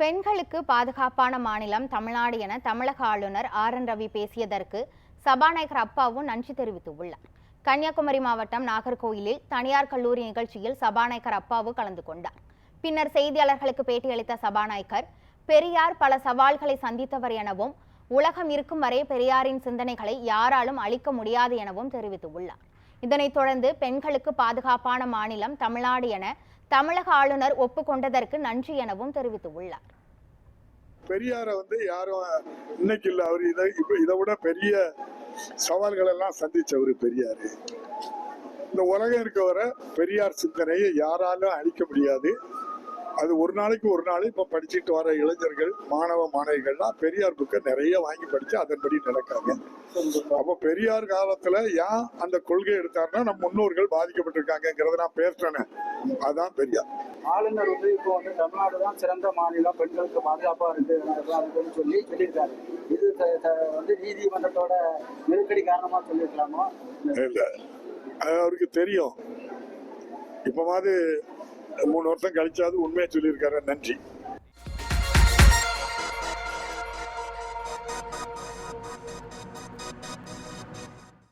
பெண்களுக்கு பாதுகாப்பான மாநிலம் தமிழ்நாடு என தமிழக ஆளுநர் ஆர் என் ரவி பேசியதற்கு சபாநாயகர் அப்பாவும் நன்றி தெரிவித்துள்ளார். கன்னியாகுமரி மாவட்டம் நாகர்கோயிலில் தனியார் கல்லூரி நிகழ்ச்சியில் சபாநாயகர் அப்பாவு கலந்து கொண்டார். பின்னர் செய்தியாளர்களுக்கு பேட்டியளித்த சபாநாயகர் பெரியார் பல சவால்களை சந்தித்தவர் எனவும் உலகம் இருக்கும் வரை பெரியாரின் சிந்தனைகளை யாராலும் அழிக்க முடியாது எனவும் தெரிவித்துள்ளார். இதனைத் தொடர்ந்து பெண்களுக்கு பாதுகாப்பான மாநிலம் தமிழ்நாடு என தமிழக ஆளுநர் ஒப்புக்கொண்டதற்கு நன்றி எனவும் தெரிவித்துள்ளார். பெரியாரை வந்து யாரும் இன்னைக்கு இல்ல. அவர் இதை இதை விட பெரிய சவால்கள் எல்லாம் சந்திச்சவர் பெரியாரு. இந்த உலகம் இருக்க பெரியார் சிந்தனையை யாராலும் அழிக்க முடியாது. அது ஒரு நாளைக்கு ஒரு நாள் இப்ப படிச்சுட்டு வர இளைஞர்கள் மாணவ மாணவிகள்லாம் பெரியார் புக்கை நிறைய வாங்கி படிச்சு அதன்படி நடக்காங்க. அப்ப பெரியார் காலத்துல ஏன் அந்த கொள்கை எடுத்தாருன்னா நம்ம முன்னோர்கள் பாதிக்கப்பட்டிருக்காங்கிறத நான் பேசுறேனே. அதான் பெரியார். ஆளுநர் வந்து இப்போ வந்து தமிழ்நாடு தான் சிறந்த மாநிலம் பெண்களுக்கு பாதுகாப்பா இருக்கு சொல்லி சொல்லியிருக்காரு. இது வந்து நீதிமன்றத்தோட நெருக்கடி காரணமா சொல்லியிருக்கலாமா? இல்ல. அவருக்கு தெரியும். இப்பமாவது மூணு வருஷம் கழிச்சாது உண்மையை சொல்லியிருக்காரு. நன்றி.